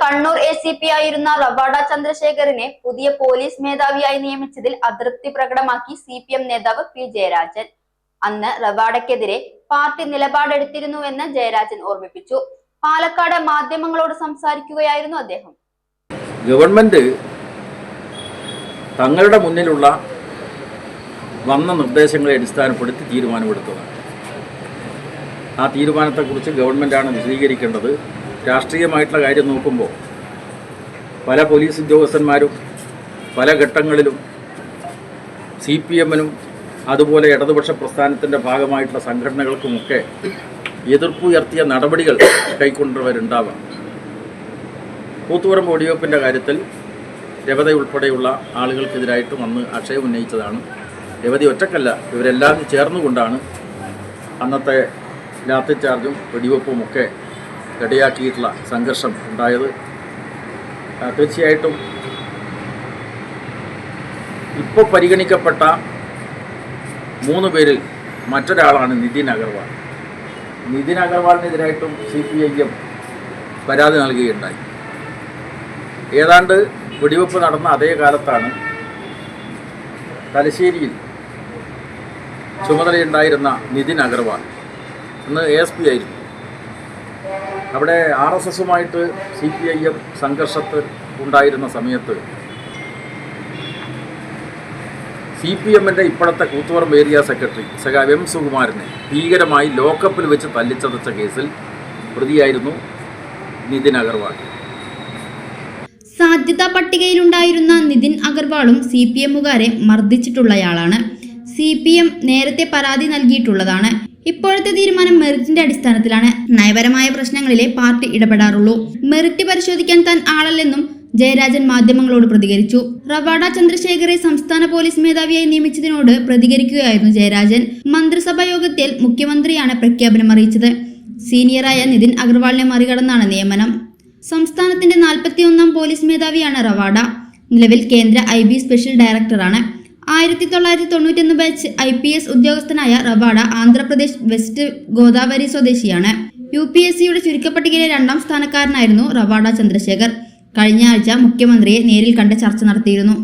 Kannur A C P ആയിരുന്ന റവാഡ ചന്ദ്രശേഖറിനെ പുതിയ police മേധാവിയായി നിയമിച്ചതിൽ അതൃപ്തി പ്രകടമാക്കി സി പി എം നേതാവ് പി ജയരാജൻ. അന്ന് റവാഡയ്ക്കെതിരെ പാർട്ടി നിലപാടെടുത്തിരുന്നുവെന്ന് ജയരാജൻ ഓർമ്മിപ്പിച്ചു. പാലക്കാട് മാധ്യമങ്ങളോട് സംസാരിക്കുകയായിരുന്നു അദ്ദേഹം. ഗവൺമെന്റ് തങ്ങളുടെ മുന്നിലുള്ള വന്ന നിർദ്ദേശങ്ങളെ അടിസ്ഥാനപ്പെടുത്തി തീരുമാനമെടുത്തതാണ്. ആ തീരുമാനത്തെക്കുറിച്ച് ഗവൺമെന്റാണ് വിശദീകരിക്കേണ്ടത്. രാഷ്ട്രീയമായിട്ടുള്ള കാര്യം നോക്കുമ്പോൾ പല പോലീസ് ഉദ്യോഗസ്ഥന്മാരും പല ഘട്ടങ്ങളിലും സി പി എമ്മിനും അതുപോലെ ഇടതുപക്ഷ പ്രസ്ഥാനത്തിന്റെ ഭാഗമായിട്ടുള്ള സംഘടനകൾക്കുമൊക്കെ എതിർപ്പുയർത്തിയ നടപടികൾ കൈക്കൊണ്ടവരുണ്ടാവാം കൂത്തുപുറം ഓഡിയോപ്പിന്റെ കാര്യത്തിൽ രവത ഉൾപ്പെടെയുള്ള ആളുകൾക്കെതിരായിട്ടും അന്ന് ആക്ഷേപം ഉന്നയിച്ചതാണ്. രവതി ഒറ്റക്കല്ല ഇവരെല്ലാം ചേർന്നുകൊണ്ടാണ് അന്നത്തെ ലാത്തി ചാർജും വെടിവെപ്പും ഒക്കെ ഇടയാക്കിയിട്ടുള്ള സംഘർഷം ഉണ്ടായത്. തീർച്ചയായിട്ടും ഇപ്പോൾ പരിഗണിക്കപ്പെട്ട മൂന്ന് പേരിൽ മറ്റൊരാളാണ് നിതിൻ അഗർവാൾ. നിതിൻ അഗർവാളിനെതിരായിട്ടും സി പി ഐ എം പരാതി നൽകുകയുണ്ടായി. ഏതാണ്ട് വെടിവെപ്പ് നടന്ന അതേ കാലത്താണ് തലശ്ശേരിയിൽ ചുമതലയുണ്ടായിരുന്ന നിതിൻ അഗർവാൾ അന്ന് എസ് പി ആയിരുന്നു. അവിടെ ആർ എസ് എസുമായിട്ട് സി പി ഐ എം സംഘർഷത്തിൽ ഉണ്ടായിരുന്ന സമയത്ത് സി പി എമ്മിന്റെ ഇപ്പോഴത്തെ കൂത്തുപറമ്പ് ഏരിയ സെക്രട്ടറി സഖാവ് എം സുകുമാരനെ ഭീകരമായി ലോക്കപ്പിൽ വെച്ച് തല്ലിച്ചതച്ച കേസിൽ പ്രതിയായിരുന്നു നിതിൻ അഗർവാൾ. സാധ്യതാ പട്ടികയിലുണ്ടായിരുന്ന നിതിൻ അഗർവാളും സി പി എമ്മുകാരെ മർദ്ദിച്ചിട്ടുള്ളയാളാണ്. സി പി എം നേരത്തെ പരാതി നൽകിയിട്ടുള്ളതാണ്. ഇപ്പോഴത്തെ തീരുമാനം മെറിറ്റിന്റെ അടിസ്ഥാനത്തിലാണ്. നയപരമായ പ്രശ്നങ്ങളിലെ പാർട്ടി ഇടപെടാറുള്ളൂ. മെറിറ്റ് പരിശോധിക്കാൻ താൻ ആളല്ലെന്നും ജയരാജൻ മാധ്യമങ്ങളോട് പ്രതികരിച്ചു. റവാഡ ചന്ദ്രശേഖരെ സംസ്ഥാന പോലീസ് മേധാവിയായി നിയമിച്ചതിനോട് പ്രതികരിക്കുകയായിരുന്നു ജയരാജൻ. മന്ത്രിസഭാ യോഗത്തിൽ മുഖ്യമന്ത്രിയാണ് പ്രഖ്യാപനം അറിയിച്ചത്. സീനിയറായ നിതിൻ അഗർവാളിനെ മറികടന്നാണ് നിയമനം. സംസ്ഥാനത്തിന്റെ നാൽപ്പത്തിയൊന്നാം പോലീസ് മേധാവിയാണ് റവാഡ. നിലവിൽ കേന്ദ്ര ഐ ബി സ്പെഷ്യൽ ഡയറക്ടറാണ്. ആയിരത്തി തൊള്ളായിരത്തി തൊണ്ണൂറ്റൊന്ന് ബാച്ച് ഐ പി എസ് ഉദ്യോഗസ്ഥനായ റബാഡ ആന്ധ്രാപ്രദേശ് വെസ്റ്റ് ഗോദാവരി സ്വദേശിയാണ്. യു പി എസ് സിയുടെ ചുരുക്കപ്പട്ടികയിലെ രണ്ടാം സ്ഥാനക്കാരനായിരുന്നു റബാഡ ചന്ദ്രശേഖർ. കഴിഞ്ഞ ആഴ്ച മുഖ്യമന്ത്രിയെ നേരിൽ കണ്ട് ചർച്ച നടത്തിയിരുന്നു.